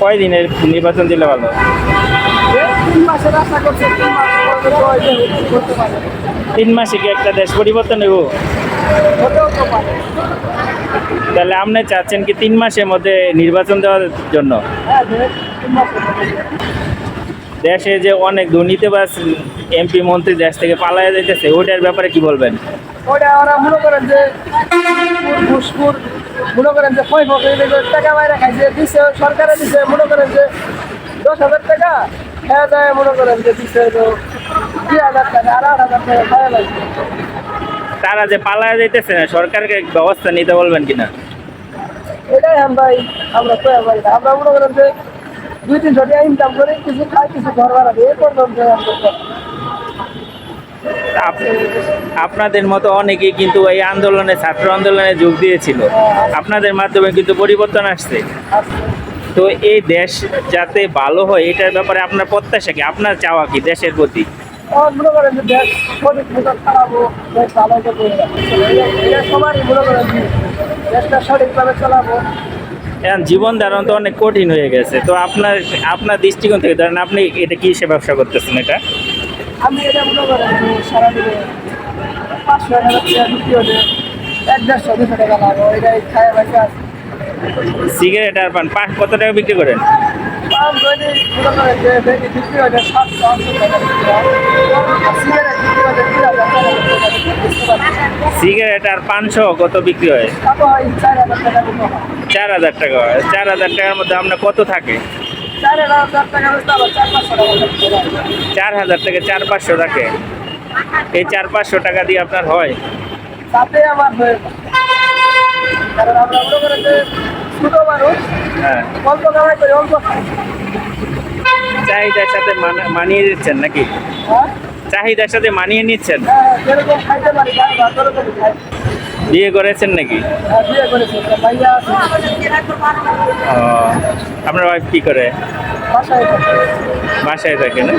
কয় দিনের নির্বাচন দিলে ভালো? তিন মাস কি একটা দেশ পরিবর্তন হইব? তাহলে আপনি চাচ্ছেন কি তিন মাসের মধ্যে নির্বাচন দেওয়ার জন্য? দেশে যে অনেক দুর্নীতিবাজ এমপি মন্ত্রী দেশ থেকে পালায় যাইতেছে ওইটার ব্যাপারে কি বলবেন? ওটা ওরা মনে করেন যে ঘুষপুর মনে করেন যে কয় ফকে টাকা বাইরে খাইছে দিচ্ছে সরকারে দিচ্ছে মনে করেন যে দশ হাজার টাকা হ্যাঁ যায় মনে করেন যে দিচ্ছে তো দুই হাজার টাকা আর আট হাজার টাকা খাওয়া লাগছে তারা যে পালায় যাইতেছে না সরকারকে ব্যবস্থা নিতে বলবেন কিনা? এটাই আমরা আমরা না। আমরা মনে করেন যে দুই তিনশো টাকা ইনকাম করি কিছু খাই কিছু ঘর ভাড়া এই পর্যন্ত আপনাদের মতো অনেকেই কিন্তু এই আন্দোলনে ছাত্র আন্দোলনে যোগ দিয়েছিল। আপনাদের মাধ্যমে কিন্তু পরিবর্তন আসছে। তো এই দেশ যাতে ভালো হয় এটার ব্যাপারে আপনার প্রত্যাশা কি? আপনার চাওয়া কি দেশের প্রতি? মনে করেন যে দেশ সঠিক মতো চালাবো দেশ ভালো সবারই মনে করেন দেশটা সঠিকভাবে চালাবো। এখন জীবন ধারণ তো অনেক কঠিন হয়ে গেছে। তো আপনার আপনার দৃষ্টিকোণ থেকে ধরেন আপনি এটা কি সে ব্যবসা করতেছেন এটা? আমি এটা মনে করেন সারাদিনে পাঁচশো হাজার টাকা বিক্রি হলে এক দেড়শো দুশো টাকা লাগবে এটাই খায় বাসা সিগারেট আর পান পাঁচ কত টাকা বিক্রি করেন? বিক্রি সাতশো আটশো টাকা সিগারেট বিক্রি হলে তিন হাজার টাকা বিক্রি হয়। বুঝতে পারছেন? সিগারেট আর পাঁচশো কত বিক্রি হয়? চার হাজার টাকা হয়। চার হাজার টাকার মধ্যে আপনার কত থাকে? চার হাজার টাকা চার পাঁচশো থেকে। এই চার পাঁচশো টাকা দিয়ে আপনার হয়। তাতে হয়ে। আমরা চাহিদার সাথে মানা- মানিয়ে দিচ্ছেন নাকি? হ্যাঁ। চাহিদার সাথে মানিয়ে নিচ্ছেন? বিয়ে করেছেন নাকি? আপনার ওয়াইফ কি করে। বাসায় থাকে না?